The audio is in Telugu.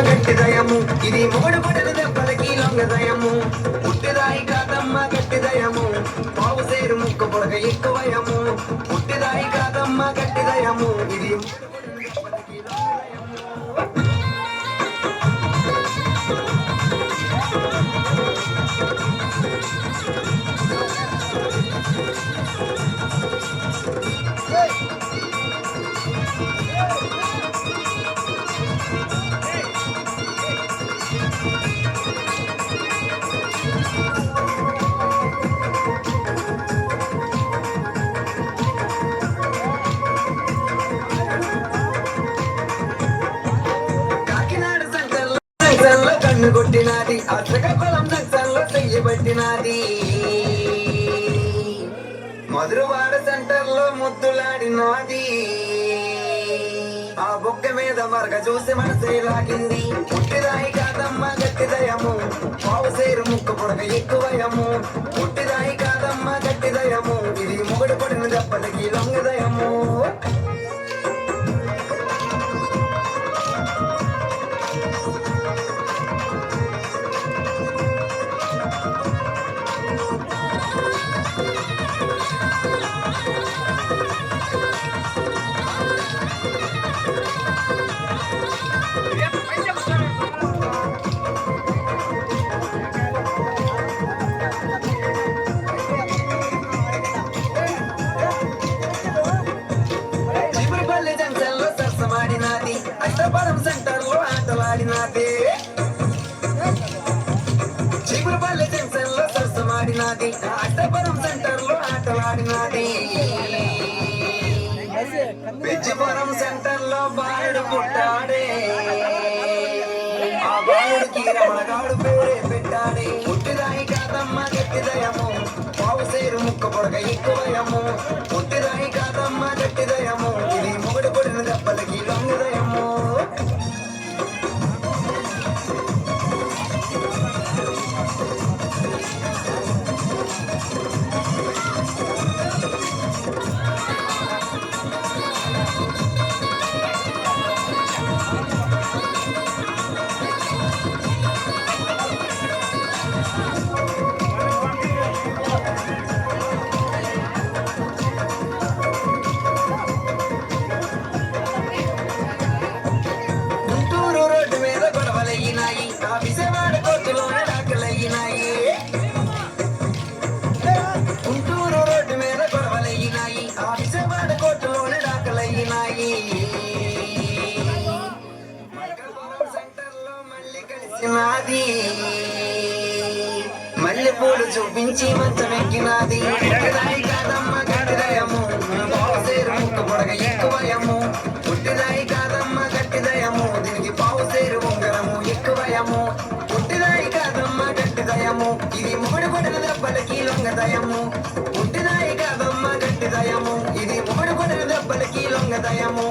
గట్టి దయము. ఇది మొగడు పడిన దెబ్బలకి లొంగ దయము. పుట్టిదాయి కాదమ్మ గట్టి దయము. పావు సేరు ముక్కు పొడగ ఎక్కువయము. పుట్టిదాయి కాదమ్మ గట్టి దయము. ఇది సంకల్లో కన్ను కొట్టినాది. అసగపలం సంకల్లో చెయ్యబట్టినాది. మధురవాడ సెంటర్లో ముద్దులాడినాది. ఆ బొక్క మీద మరగ చూసి మనసే లాగింది. పుట్టిదాయి కాదమ్మ గట్టిదయము. పావు సేరు ముక్కు పొడగ ఎక్కువయము జంక్షన్ అష్టపరం సెంటర్లో ఆటలాడినాది. చిగురుపల్లి జంక్షన్లో సరసమాడినాది అష్టపరం సెంటర్లో ఆటలాడినాది. పిచ్చిపురం సెంటర్లో బాలుడు పుట్టాడే. ఆ బాలుడికి రమణగాడు పేరే కలిసినాది మల్లె పూలు చూపించి మంచం ఎక్కినాది. పుట్టిదాయి కాదమ్మ గట్టిదయము పావుసేరు ముక్క పొడగ ఎక్కువయము. పుట్టిదాయి కాదమ్మ గట్టిదయము దీనికి పావుసేరు ఉంగరము ఎక్కువయము. పుట్టిదాయి కాదమ్మ గట్టిదయము ఇది మూడు కొడిన దెబ్బలకి లొంగదయము. పుట్టిదాయి కాదమ్మ గట్టిదయము ఇది మూడు కొడిన దెబ్బలకి లొంగదయము.